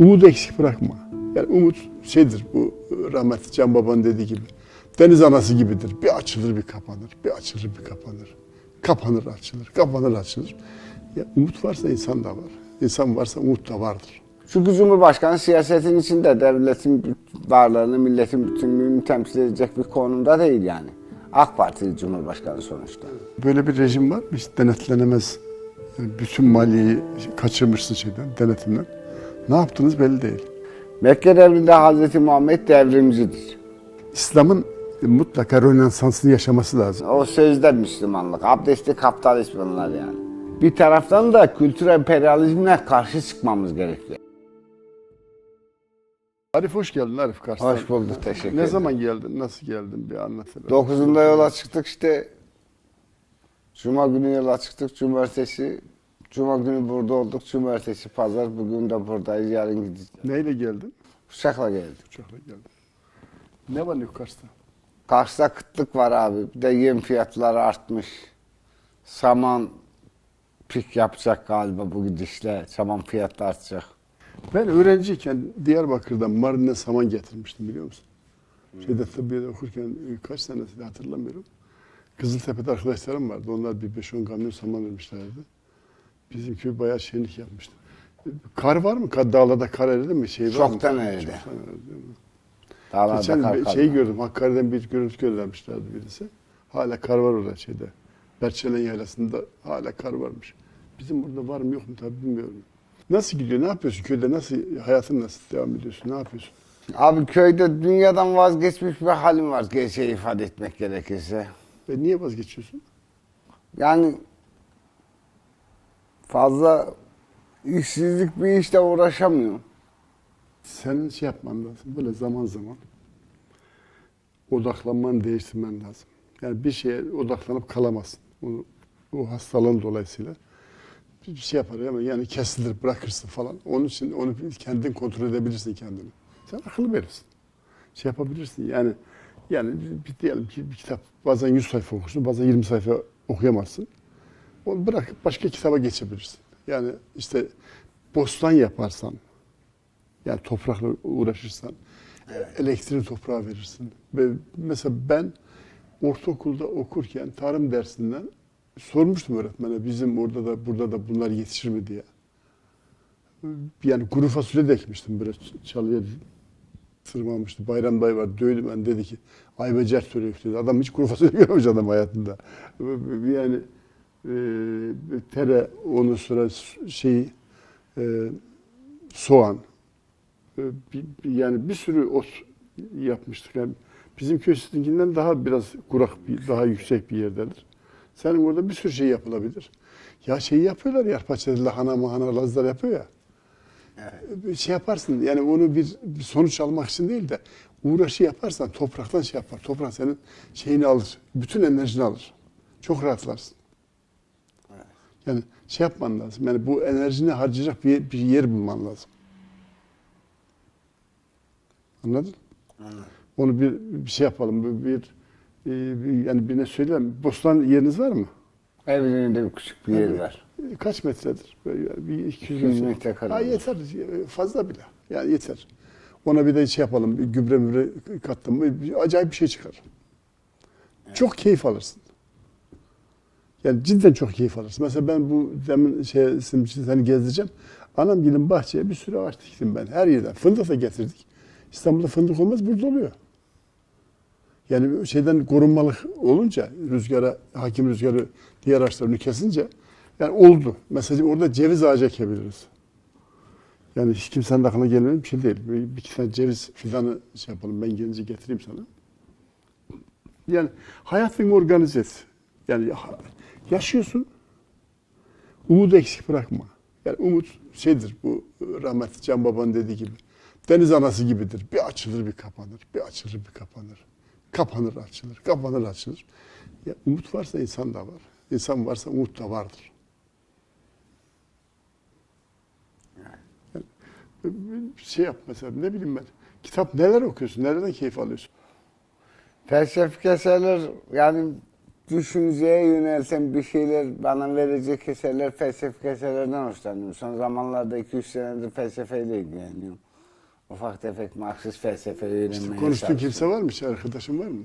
Umudu eksik bırakma. Yani umut şeydir bu rahmetli Can Baba'nın dediği gibi. Deniz anası gibidir. Bir açılır bir kapanır. Bir açılır bir kapanır. Kapanır açılır. Kapanır açılır. Ya umut varsa insan da var. İnsan varsa umut da vardır. Çünkü Cumhurbaşkanı siyasetin içinde devletin varlığını, milletin bütünlüğünü temsil edecek bir konumda değil yani. AK Parti Cumhurbaşkanı sonuçta. Böyle bir rejim var. Hiç denetlenemez. Yani bütün maliyeyi kaçırmışsın şeyden, denetimden. Ne yaptınız belli değil. Mekke devrinde Hazreti Muhammed devrimcidir. İslam'ın mutlaka rönesansını yaşaması lazım. O sözde Müslümanlık, abdesti kapitalist bunlar yani. Bir taraftan da kültür emperyalizmine karşı çıkmamız gerekiyor. Arif hoş geldin Arif Kars'tan. Hoş bulduk, teşekkür Ne ederim. zaman geldin, nasıl geldin bir anlat. hele. Dokuzunda yola çıktık işte. Cuma günü yola çıktık, cumartesi. Cuma günü burada olduk, cumartesi, pazar. Bugün de buradayız, yarın gideceğiz. Neyle geldin? Uçakla geldik. Uçakla geldin. Ne var ne yok Kars'ta? Kars'ta kıtlık var abi. Bir de yem fiyatları artmış. Saman pik yapacak galiba bu gidişle. Saman fiyatı artacak. Ben öğrenciyken Diyarbakır'dan Mardin'e saman getirmiştim biliyor musun? Şeyde tıbbiyede okurken e, kaç senesinde hatırlamıyorum. Kızıltepe'de arkadaşlarım vardı. Onlar bir 5-10 kamyon saman vermişlerdi. Bizim köy bayağı şenlik yapmıştı. Kar var mı? Kar, dağlarda kar eridi mi? Şey var mı? Çoktan eridi. Çoktan eridi? Dağlarda Geçen kar bir kaldı. şey gördüm. Hakkari'den bir görüntü göndermişlerdi birisi. Hala kar var orada şeyde. Berçelen Yaylası'nda hala kar varmış. Bizim burada var mı yok mu tabii bilmiyorum. Nasıl gidiyor? Ne yapıyorsun köyde? Nasıl hayatın nasıl devam ediyorsun? Ne yapıyorsun? Abi köyde dünyadan vazgeçmiş bir halim var gerçeği ifade etmek gerekirse. Ve niye vazgeçiyorsun? Yani fazla işsizlik bir işte uğraşamıyorum. Senin şey yapman lazım. Böyle zaman zaman odaklanmanı değiştirmen lazım. Yani bir şeye odaklanıp kalamazsın. Onu, o hastalığın dolayısıyla bir şey yapar ama yani kesilir bırakırsın falan. Onun için onu kendin kontrol edebilirsin kendini. Sen akıllı verirsin. Şey yapabilirsin yani yani bir, diyelim ki bir kitap bazen 100 sayfa okursun bazen 20 sayfa okuyamazsın. Onu bırakıp başka kitaba geçebilirsin. Yani işte bostan yaparsan yani toprakla uğraşırsan elektriği toprağa verirsin. Ve mesela ben ortaokulda okurken tarım dersinden sormuştum öğretmene bizim orada da burada da bunlar yetişir mi diye. Yani kuru fasulye de ekmiştim böyle çalıya tırmanmıştı. Bayram dayı var dövdü ben dedi ki ay becer söylüyor dedi. Adam hiç kuru fasulye görmemiş adam hayatında. Yani tere ondan sonra şeyi e, soğan e, bir- bir- yani bir sürü ot yapmıştık. Yani bizim köy sizinkinden daha biraz kurak, bir, daha yüksek bir yerdedir. Senin orada bir sürü şey yapılabilir. Ya şeyi yapıyorlar ya, arpaçları, lahana, mahana, lazlar yapıyor ya. Bir Şey yaparsın yani onu bir, bir sonuç almak için değil de uğraşı yaparsan topraktan şey yapar. Toprak senin şeyini alır. Bütün enerjini alır. Çok rahatlarsın. Yani şey yapman lazım. Yani bu enerjini harcayacak bir, bir yer bulman lazım. Anladın? Onu bir, bir şey yapalım. Bir, bir, e, bir- yani birine söyleyelim. Bostan yeriniz var mı? Evin önünde bir küçük bir yer var. Kaç metredir? Böyle bir 200 200 metre. metrekare. Ha, yeter. Fazla bile. Yani yeter. Ona bir de şey yapalım. Bir gübre mübre kattım. Acayip bir şey çıkar. Çok keyif alırsın. Yani cidden çok keyif alırsın. Mesela ben bu demin şey, seni gezdireceğim. Anam gidin bahçeye bir sürü ağaç diktim ben. Her yerden. Fındık da getirdik. İstanbul'da fındık olmaz, burada oluyor. Yani şeyden korunmalık olunca, rüzgara, hakim rüzgarı diğer ağaçlarını kesince yani oldu. Mesela orada ceviz ağacı ekebiliriz. Yani hiç kimsenin aklına gelmeyen bir şey değil. Bir, bir iki tane ceviz fidanı şey yapalım. Ben gelince getireyim sana. Yani hayatını organize et. Yani yaşıyorsun. Umudu eksik bırakma. Yani umut şeydir bu rahmetli Can Baba'nın dediği gibi. Deniz anası gibidir. Bir açılır bir kapanır. Bir açılır bir kapanır. Kapanır açılır. Kapanır açılır. Ya umut varsa insan da var. İnsan varsa umut da vardır. Yani şey yap mesela ne bileyim ben. Kitap neler okuyorsun? Nereden keyif alıyorsun? Felsefik eserler yani düşünceye yönelten bir şeyler bana verecek eserler, felsefi eserlerden hoşlanıyorum. Son zamanlarda 2-3 senedir felsefeyle ilgileniyorum. Ufak tefek Marksist felsefe öğrenmeye İşte konuştuğun kimse var mı? Arkadaşın var mı?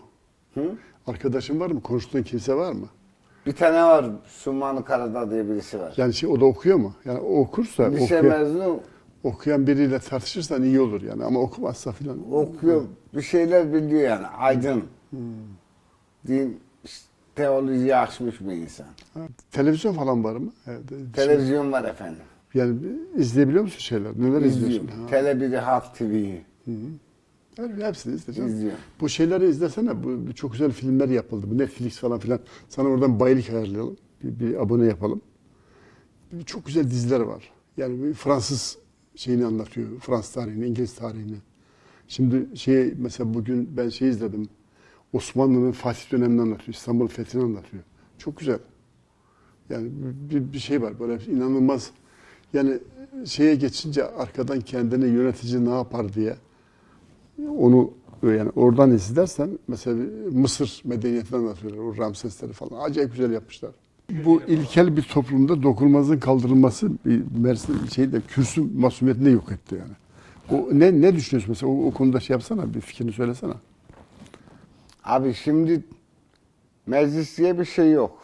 Hı? Arkadaşın var mı? Konuştuğun kimse var mı? Bir tane var, Summanı Karadağ diye birisi var. Yani şey, o da okuyor mu? Yani o okursa, Lise okuyan, mezunu okuyan biriyle tartışırsan iyi olur yani. Ama okumazsa filan. okuyor, bir şeyler biliyor yani, aydın. Din, teolojiyi açmış bir insan. Ha, televizyon falan var mı? Evet, şey- Televizyon var efendim. yani izleyebiliyor musun şeyler? Neler izliyorsun? İzliyorum. Ha. Tele 1'i, Halk TV'yi. Yani hepsini izleyeceğim. İzliyorum. Bu şeyleri izlesene. Bu, çok güzel filmler yapıldı. Bu Netflix falan filan. Sana oradan bayılık ayarlayalım. Bir, bir abone yapalım. Bir- Çok güzel diziler var. Yani bir Fransız şeyini anlatıyor. Fransız tarihini, İngiliz tarihini. Şimdi şey mesela bugün ben şey izledim. Osmanlı'nın Fatih dönemini anlatıyor. İstanbul fethini anlatıyor. Çok güzel. Yani bir, bir şey var böyle inanılmaz. Yani şeye geçince arkadan kendini yönetici ne yapar diye onu yani oradan izlersen mesela Mısır medeniyetini anlatıyorlar. O Ramsesleri falan acayip güzel yapmışlar. Bu ilkel bir toplumda dokunulmazlığın kaldırılması Mersin şeyde kürsü masumiyetini yok etti yani. O ne ne düşünüyorsun mesela o, o konuda şey yapsana bir fikrini söylesene. Abi şimdi meclis diye bir şey yok.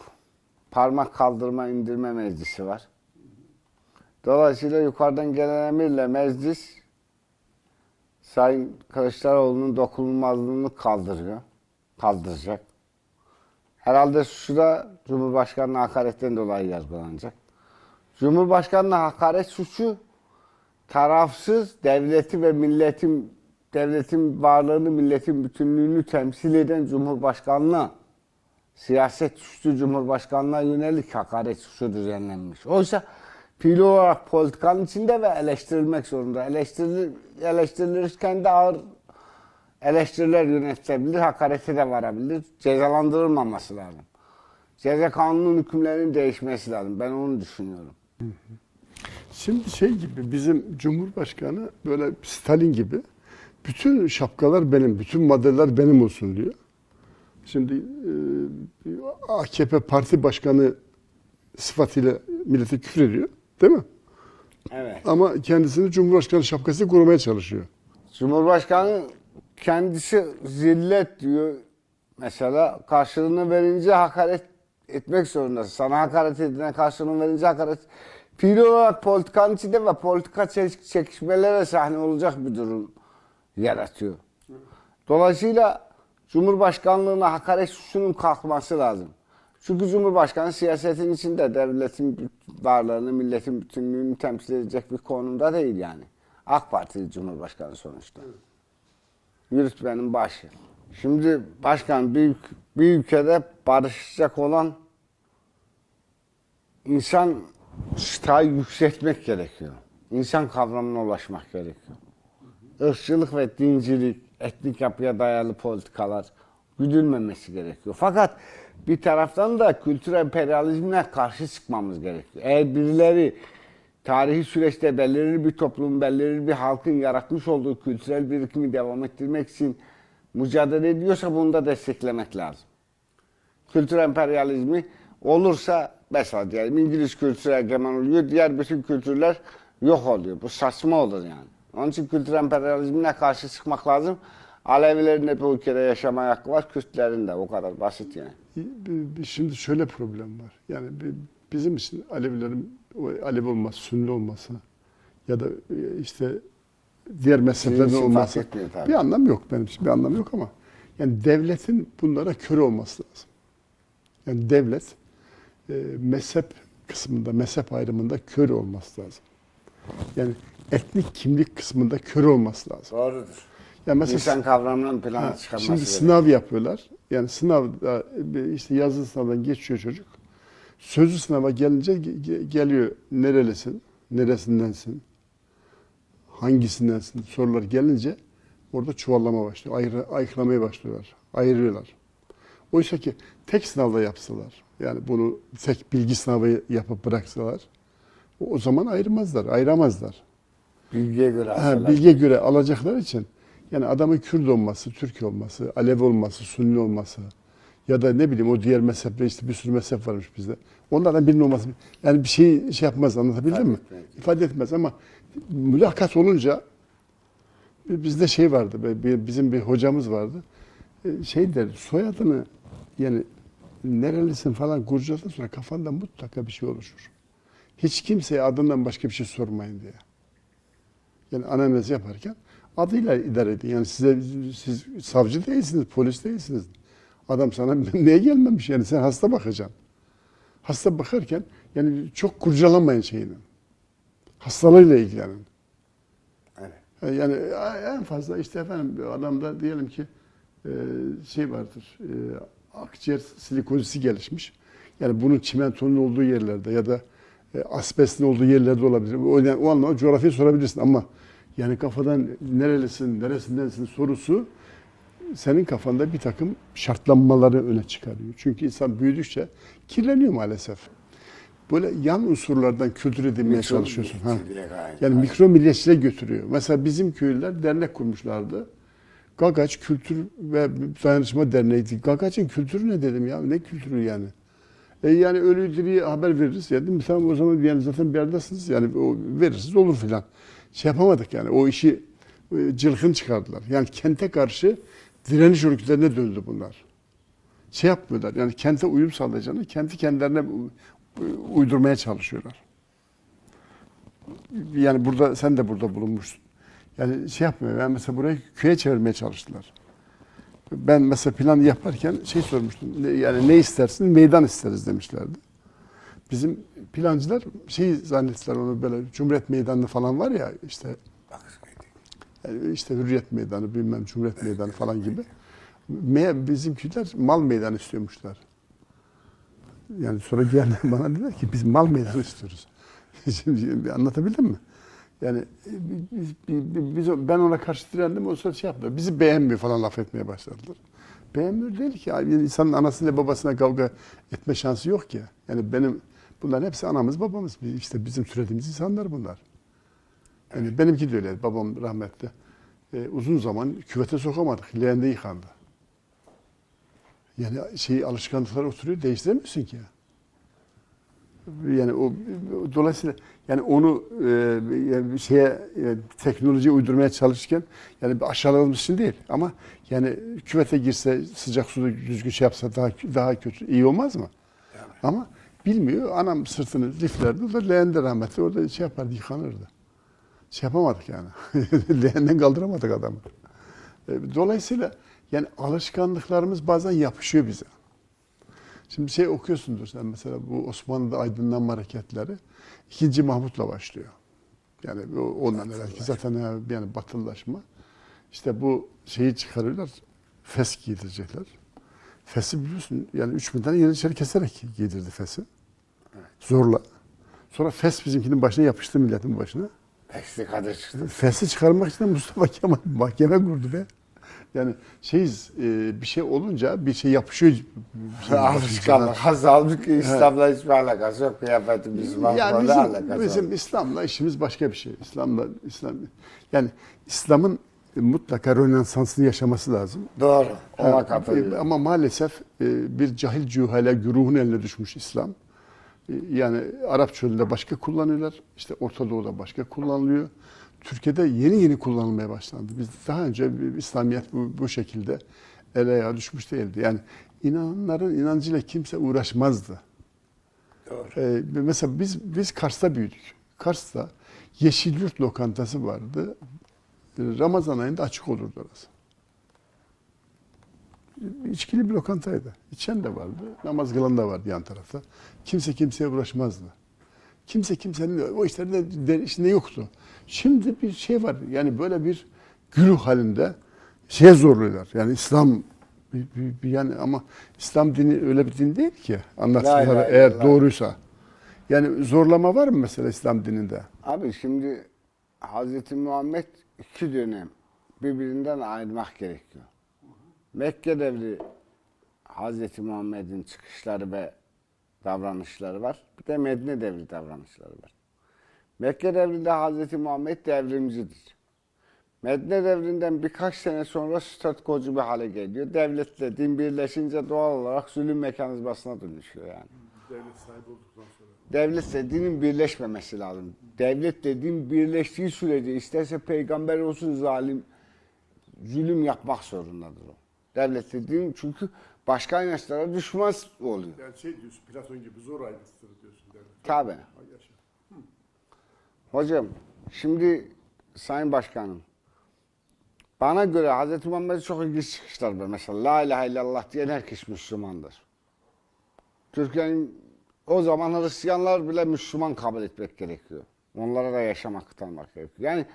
Parmak kaldırma indirme meclisi var. Dolayısıyla yukarıdan gelen emirle meclis Sayın Kılıçdaroğlu'nun dokunulmazlığını kaldırıyor. Kaldıracak. Herhalde suçu da Cumhurbaşkanı'na hakaretten dolayı yargılanacak. Cumhurbaşkanı'na hakaret suçu tarafsız devleti ve milletin devletin varlığını, milletin bütünlüğünü temsil eden Cumhurbaşkanı'na siyaset suçu Cumhurbaşkanı'na yönelik hakaret suçu düzenlenmiş. Oysa fiili olarak politikanın içinde ve eleştirilmek zorunda. Eleştirilir, eleştirilirken de ağır eleştiriler yönetilebilir, hakarete de varabilir. Cezalandırılmaması lazım. Ceza kanunun hükümlerinin değişmesi lazım. Ben onu düşünüyorum. Şimdi şey gibi bizim Cumhurbaşkanı böyle Stalin gibi bütün şapkalar benim, bütün maddeler benim olsun diyor. Şimdi e, AKP parti başkanı sıfatıyla millete küfür ediyor. Değil mi? Evet. Ama kendisini Cumhurbaşkanı şapkası korumaya çalışıyor. Cumhurbaşkanı kendisi zillet diyor. Mesela karşılığını verince hakaret etmek zorundasın. Sana hakaret edine karşılığını verince hakaret. Fiili olarak politikanın içinde ve politika çekiş- çekişmelere sahne olacak bir durum yaratıyor. Dolayısıyla Cumhurbaşkanlığına hakaret suçunun kalkması lazım. Çünkü Cumhurbaşkanı siyasetin içinde devletin varlığını, milletin bütünlüğünü temsil edecek bir konumda değil yani. AK Parti Cumhurbaşkanı sonuçta. Yürütmenin başı. Şimdi başkan bir, bir ülkede barışacak olan insan çıtayı yükseltmek gerekiyor. İnsan kavramına ulaşmak gerekiyor. Irkçılık ve dincilik, etnik yapıya dayalı politikalar güdülmemesi gerekiyor. Fakat bir taraftan da kültür emperyalizmine karşı çıkmamız gerekiyor. Eğer birileri tarihi süreçte belirli bir toplumun, belirli bir halkın yaratmış olduğu kültürel birikimi devam ettirmek için mücadele ediyorsa bunu da desteklemek lazım. Kültür emperyalizmi olursa mesela diyelim İngiliz kültürü egemen oluyor, diğer bütün kültürler yok oluyor. Bu saçma olur yani. Onun için kültür emperyalizmine karşı çıkmak lazım. Alevilerin de bu ülkede yaşama hakkı var, Kürtlerin de o kadar basit yani. Şimdi şöyle problem var. Yani bizim için Alevilerin Alevi olması, Sünni olması ya da e, işte diğer fark olması bir anlam yok benim için bir anlam yok ama yani devletin bunlara köre olması lazım. Yani devlet e, mezhep kısmında, mezhep ayrımında kör olması lazım. Yani etnik kimlik kısmında kör olması lazım. Doğrudur. Yani mesela İnsan kavramının plana Ha, çıkarması Şimdi gerekiyor. sınav yapıyorlar. Yani sınavda e, işte yazılı sınavdan geçiyor çocuk. Sözlü sınava gelince ge- ge- geliyor nerelisin, neresindensin, hangisindensin sorular gelince orada çuvallama başlıyor. Ayrı, ayıklamaya başlıyorlar. Ayırıyorlar. Oysa ki tek sınavda yapsalar, yani bunu tek bilgi sınavı yapıp bıraksalar, o, o zaman ayırmazlar, ayıramazlar. Bilgiye göre Ha, bilgiye göre alacaklar için yani adamın Kürt olması, Türk olması, Alevi olması, Sünni olması Ya da ne bileyim o diğer mezhepler işte bir sürü mezhep varmış bizde. Onlardan birinin olması yani bir şey şey yapmaz anlatabildim mi? İfade etmez. İfade etmez ama mülakat olunca bizde şey vardı bizim bir hocamız vardı. E, Şey der soyadını yani nerelisin falan kurcaladıktan sonra kafanda mutlaka bir şey oluşur. Hiç kimseye adından başka bir şey sormayın diye. Yani analiz yaparken adıyla idare edin. Yani size siz savcı değilsiniz, polis değilsiniz. Adam sana neye gelmemiş yani sen hasta bakacaksın. Hasta bakarken yani çok kurcalamayın şeyini. Hastalığıyla ilgilenin. Evet. Yani en fazla işte efendim adamda diyelim ki e, şey vardır. e, Akciğer silikozisi gelişmiş. Yani bunun çimentonun olduğu yerlerde ya da e, asbestin olduğu yerlerde olabilir. O, yani, o anlamda coğrafyayı sorabilirsin ama yani kafadan nerelisin, neresindensin sorusu senin kafanda bir takım şartlanmaları öne çıkarıyor. Çünkü insan büyüdükçe kirleniyor maalesef. Böyle yan unsurlardan kültür edinmeye Mikro çalışıyorsun. Ha. Yani mikro milliyetçiliğe götürüyor. Mesela bizim köylüler dernek kurmuşlardı. Gagaç Kültür ve Dayanışma Derneği. Gagaç'ın kültürü ne dedim ya? Ne kültürü yani? E yani ölü diriyi haber veririz ya değil mi? Tamam o zaman yani zaten bir yerdesiniz yani o verirsiniz olur filan. Şey yapamadık yani o işi e, cılkın çıkardılar. Yani kente karşı direniş örgütlerine döndü bunlar. Şey yapmıyorlar yani kente uyum sağlayacağını kenti kendilerine uydurmaya çalışıyorlar. Yani burada sen de burada bulunmuşsun. Yani şey yapmıyor. Yani mesela burayı köye çevirmeye çalıştılar. Ben mesela plan yaparken şey sormuştum. Yani ne istersin? Meydan isteriz demişlerdi. Bizim plancılar şey zannettiler onu böyle Cumhuriyet Meydanı falan var ya işte yani işte Hürriyet Meydanı bilmem Cumhuriyet Meydanı falan gibi. Meğer bizimkiler mal meydanı istiyormuşlar. Yani sonra geldi bana dediler ki biz mal meydanı istiyoruz. Şimdi anlatabildim mi? Yani biz, biz- biz- ben ona karşı direndim o sonra şey yaptılar. Bizi beğenmiyor falan laf etmeye başladılar. Beğenmiyor değil ki. Yani insanın anasıyla babasına kavga etme şansı yok ki. Yani benim bunların hepsi anamız babamız. İşte bizim türediğimiz insanlar bunlar. Yani benimki de öyle. Babam rahmetli. Ee, uzun zaman küvete sokamadık. Leğende yıkandı. Yani şey alışkanlıklar oturuyor. Değiştiremiyorsun ki. Yani o dolayısıyla yani onu e, yani bir şeye e, teknolojiye uydurmaya çalışırken yani bir aşağılamamız için değil ama yani küvete girse sıcak suda düzgün şey yapsa daha daha kötü iyi olmaz mı? Ama bilmiyor. Anam sırtını liflerdi. O da leğende rahmetli. Orada şey yapardı, yıkanırdı. Şey yapamadık yani. Leğenden kaldıramadık adamı. E, Dolayısıyla yani alışkanlıklarımız bazen yapışıyor bize. Şimdi şey okuyorsundur sen mesela bu Osmanlı'da aydınlanma hareketleri 2. Mahmut'la başlıyor. Yani ondan evvelki zaten yani batılılaşma. İşte bu şeyi çıkarıyorlar. Fes giydirecekler. Fes'i biliyorsun yani 3000 tane yeniçeri keserek giydirdi Fes'i. Zorla. Sonra Fes bizimkinin başına yapıştı milletin başına. Eksi kadar çıktı. Fes'i çıkarmak için Mustafa Kemal mahkeme kurdu be. Yani şeyiz e, bir şey olunca bir şey yapışıyor. Alışkanlık. Has halbuki İslam'la hiçbir alakası yok. Kıyafetimiz var. Yani bizim, alakası bizim. İslam'la işimiz başka bir şey. İslam'la İslam yani İslam'ın mutlaka Rönesans'ını yaşaması lazım. Doğru. Ona Ha, katılıyorum. Ama maalesef e, bir cahil cühale güruhun eline düşmüş İslam. E, Yani Arap çölünde başka kullanıyorlar. işte Orta Doğu'da başka kullanılıyor. Türkiye'de yeni yeni kullanılmaya başlandı. Biz daha önce İslamiyet bu, bu şekilde ele ayağa düşmüş değildi. Yani inananların inancıyla kimse uğraşmazdı. Doğru. Ee, mesela biz biz Kars'ta büyüdük. Kars'ta Yeşilyurt lokantası vardı. Ramazan ayında açık olurdu orası. İçkili bir lokantaydı. İçen de vardı. Namaz kılan da vardı yan tarafta. Kimse kimseye uğraşmazdı. Kimse kimsenin o işlerinde de- içinde yoktu. Şimdi bir şey var. Yani böyle bir güruh halinde şeye zorluyorlar. Yani İslam bir, bir- bir yani ama İslam dini öyle bir din değil ki. La ilahe eğer illallah. doğruysa. Yani zorlama var mı mesela İslam dininde? Abi şimdi Hazreti Muhammed iki dönem birbirinden ayırmak gerekiyor. Mekke devri Hazreti Muhammed'in çıkışları ve davranışları var. Bir de Medine devri davranışları var. Mekke devrinde Hazreti Muhammed devrimcidir. Medine devrinden birkaç sene sonra statükocu bir hale geliyor. Devletle din birleşince doğal olarak zulüm mekanizmasına dönüşüyor yani. Devlet sahibi olduktan sonra. Devletle dinin birleşmemesi lazım. Devletle din birleştiği sürece isterse peygamber olsun zalim zulüm yapmak zorundadır o. Devletle din çünkü başka inançlara düşman oluyor. Yani şey diyorsun, Platon gibi zor ayrıntıdır diyorsun devlet. Tabii. Hocam şimdi Sayın Başkanım bana göre Hz. Muhammed'e çok ilginç çıkışlar var. Mesela La ilahe illallah diyen herkes Müslümandır. Türkiye'nin o zaman Hristiyanlar bile Müslüman kabul etmek gerekiyor. Onlara da yaşamak tanımak gerekiyor. Yani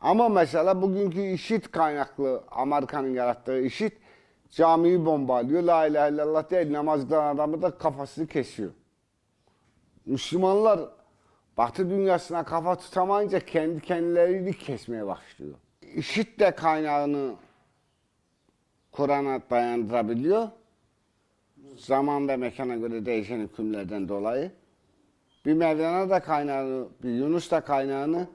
ama mesela bugünkü işit kaynaklı Amerika'nın yarattığı işit camiyi bombalıyor. La ilahe illallah değil namaz kılan adamı da kafasını kesiyor. Müslümanlar Batı dünyasına kafa tutamayınca kendi kendilerini kesmeye başlıyor. İşit de kaynağını Kur'an'a dayandırabiliyor. Zaman ve mekana göre değişen hükümlerden dolayı. Bir Mevlana da kaynağını, bir Yunus da kaynağını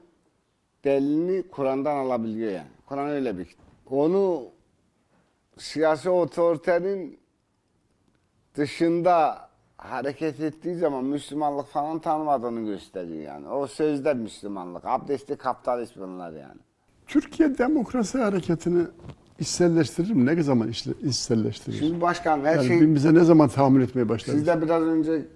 delilini Kur'an'dan alabiliyor yani. Kur'an öyle bir. Onu siyasi otoritenin dışında hareket ettiği zaman Müslümanlık falan tanımadığını gösteriyor yani. O sözde Müslümanlık. Abdesti kapitalist bunlar yani. Türkiye demokrasi hareketini içselleştirir mi? Ne zaman içselleştirir? Şimdi başkan her yani şey bize ne zaman tahammül etmeye başladı? siz de biraz önce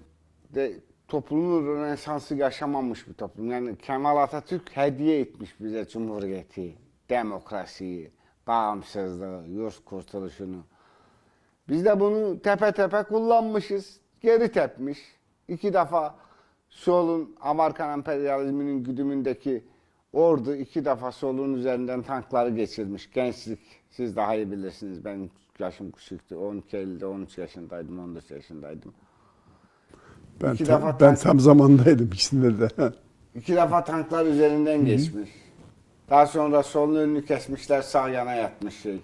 de toplumun rönesansı yaşamamış bir toplum. Yani Kemal Atatürk hediye etmiş bize cumhuriyeti, demokrasiyi, bağımsızlığı, yurt kurtuluşunu. Biz de bunu tepe tepe kullanmışız. Geri tepmiş. İki defa solun Amerikan emperyalizminin güdümündeki ordu iki defa solun üzerinden tankları geçirmiş. Gençlik siz daha iyi bilirsiniz. Benim yaşım küçüktü. 12 Eylül'de 13 yaşındaydım, 14 yaşındaydım. ben, iki tam, defa ben tank- tam zamandaydım ikisinde de. İki defa tanklar üzerinden geçmiş. Daha sonra solun önünü kesmişler, sağ yana yatmış şey.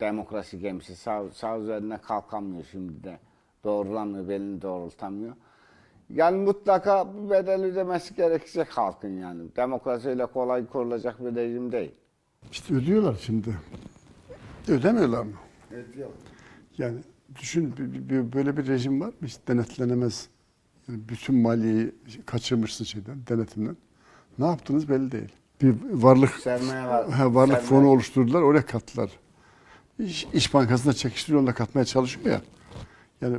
Demokrasi gemisi sağ, sağ üzerine kalkamıyor şimdi de. Doğrulamıyor, belini doğrultamıyor. Yani mutlaka bir bedel ödemesi gerekecek halkın yani. Demokrasiyle kolay kurulacak bir rejim değil. İşte ödüyorlar şimdi. Ödemiyorlar mı? Ödüyor. Yani düşün böyle bir rejim var mı? Hiç denetlenemez. Yani bütün maliyeyi kaçırmışsın şeyden, denetimden. Ne yaptınız belli değil. Bir varlık Sermaye var. varlık Sermaye- fonu oluşturdular, oraya kattılar. İş, İş Bankası'na çekiştiriyor, ona katmaya çalışıyor ya. Yani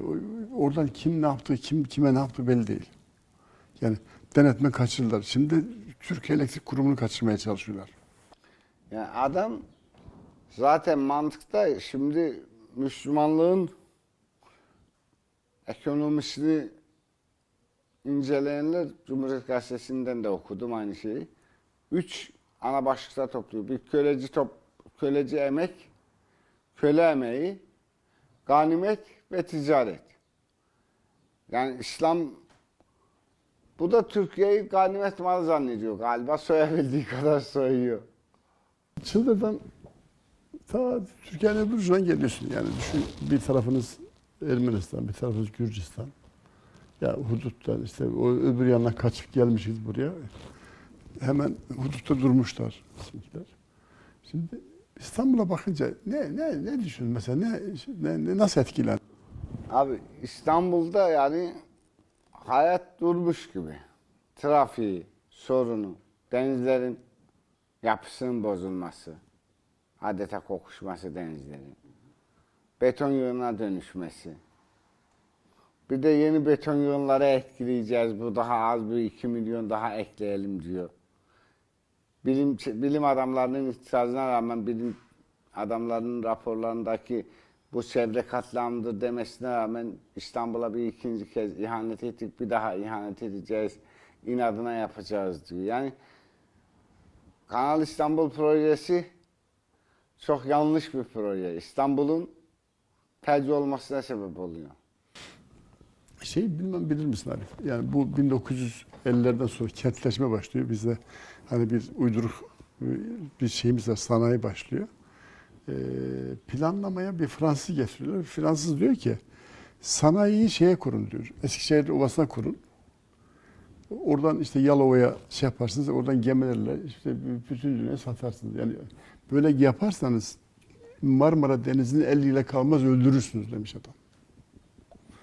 oradan kim ne yaptı, kim kime ne yaptı belli değil. Yani denetme kaçırdılar. Şimdi Türkiye Elektrik Kurumu'nu kaçırmaya çalışıyorlar. Yani adam zaten mantıkta şimdi Müslümanlığın ekonomisini inceleyenler Cumhuriyet Gazetesi'nden de okudum aynı şeyi. Üç ana başlıkta topluyor. Bir köleci top, köleci emek, köle emeği, ganimet ve ticaret. Yani İslam bu da Türkiye'yi ganimet malı zannediyor galiba. Soyabildiği kadar soyuyor. Çıldırdan ta Türkiye'nin öbür ucundan geliyorsun. Yani düşün bir tarafınız Ermenistan, bir tarafınız Gürcistan. Ya huduttan işte o öbür yandan kaçıp gelmişiz buraya. Hemen hudutta durmuşlar bizimkiler. Şimdi İstanbul'a bakınca ne ne ne düşün mesela ne, ne, ne nasıl etkilen? Abi İstanbul'da yani hayat durmuş gibi. Trafiği, sorunu, denizlerin yapısının bozulması, adeta kokuşması denizlerin, beton yığınına dönüşmesi. Bir de yeni beton yığınları etkileyeceğiz. Bu daha az bir 2 milyon daha ekleyelim diyor. Bilim, bilim adamlarının itirazına rağmen bilim adamlarının raporlarındaki bu çevre katliamıdır demesine rağmen İstanbul'a bir ikinci kez ihanet ettik, bir daha ihanet edeceğiz, inadına yapacağız diyor. Yani Kanal İstanbul projesi çok yanlış bir proje. İstanbul'un tercih olmasına sebep oluyor. Şey bilmem bilir misin Arif? Yani bu 1950'lerden sonra kentleşme başlıyor. Bizde hani bir uyduruk bir şeyimiz var, sanayi başlıyor. Ee, planlamaya bir Fransız getiriyorlar. Fransız diyor ki sanayiyi şeye kurun diyor. Eskişehir Ovası'na kurun. Oradan işte Yalova'ya şey yaparsınız, oradan gemilerle işte bütün dünyaya satarsınız. Yani böyle yaparsanız Marmara Denizi'ni eliyle kalmaz öldürürsünüz demiş adam.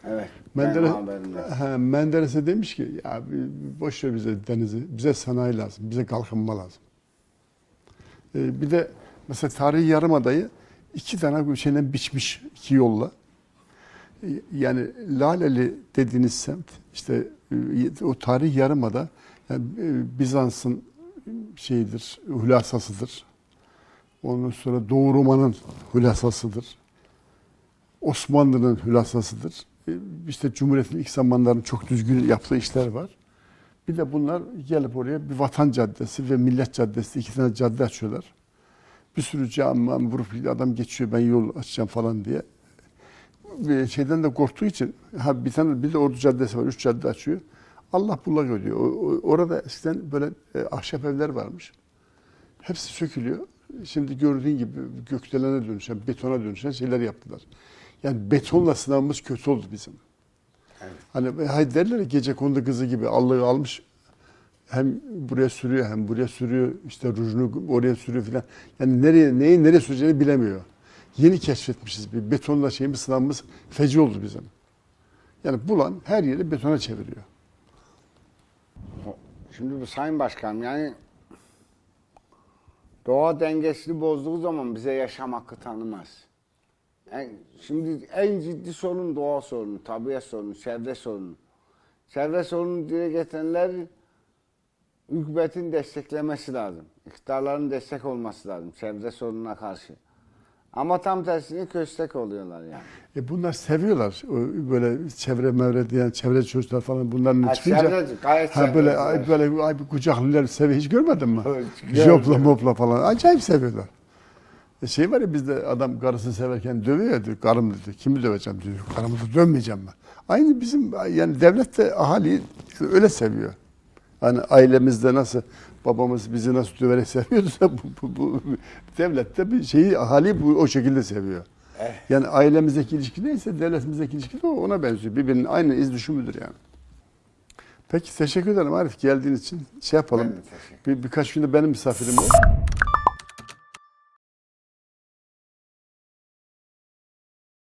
Evet. Menderes, ha, Menderes'e demiş ki ya boş ver bize denizi, bize sanayi lazım, bize kalkınma lazım. Ee, bir de mesela tarihi yarımadayı iki tane şeyden biçmiş iki yolla. Yani Laleli dediğiniz semt işte e, o tarih yarımada yani e, Bizans'ın şeyidir, hülasasıdır. Ondan sonra Doğu Roma'nın hülasasıdır. Osmanlı'nın hülasasıdır. E, İşte Cumhuriyet'in ilk zamanlarının çok düzgün yaptığı işler var. Bir de bunlar gelip oraya bir vatan caddesi ve millet caddesi iki tane cadde açıyorlar. Bir sürü cami vurup adam geçiyor ben yol açacağım falan diye. Bir şeyden de korktuğu için ha bir tane bir de Ordu Caddesi var. Üç cadde açıyor. Allah bullak ödüyor. Orada eskiden böyle e, ahşap evler varmış. Hepsi sökülüyor. Şimdi gördüğün gibi gökdelene dönüşen, betona dönüşen şeyler yaptılar. Yani betonla sınavımız kötü oldu bizim. Evet. Hani hay derler ya gece kondu kızı gibi Allah'ı almış hem buraya sürüyor hem buraya sürüyor işte rujunu oraya sürüyor filan. Yani nereye neyi nereye süreceğini bilemiyor. Yeni keşfetmişiz bir betonla şeyimiz sınavımız feci oldu bizim. Yani bulan her yeri betona çeviriyor. Şimdi bu Sayın Başkanım yani doğa dengesini bozduğu zaman bize yaşam hakkı tanımaz. Yani şimdi en ciddi sorun doğa sorunu, tabiat sorunu, çevre sorunu. Çevre sorunu dile getirenler hükümetin desteklemesi lazım. İktidarların destek olması lazım çevre sorununa karşı. Ama tam tersine köstek oluyorlar yani. E bunlar seviyorlar. Böyle çevre mevre diyen çevre çocuklar falan bunların Ha, çıkınca çevre- gayet ha böyle ay, böyle ay kucaklıyorlar seviyor hiç görmedin mi? Jopla mopla falan acayip seviyorlar. E şey var ya bizde adam karısını severken dövüyor diyor karım dedi. Kimi döveceğim diyor. Karımı dövmeyeceğim ben. Aynı bizim yani devlet de ahali öyle seviyor. Hani ailemizde nasıl babamız bizi nasıl döverek seviyorsa bu, bu, bu devlet de bir şeyi ahali bu o şekilde seviyor. Eh. Yani ailemizdeki ilişki neyse devletimizdeki ilişki de ona benziyor. Birbirinin aynı iz düşümüdür yani. Peki teşekkür ederim Arif geldiğin için. Şey yapalım. Bir, birkaç günde benim misafirim var.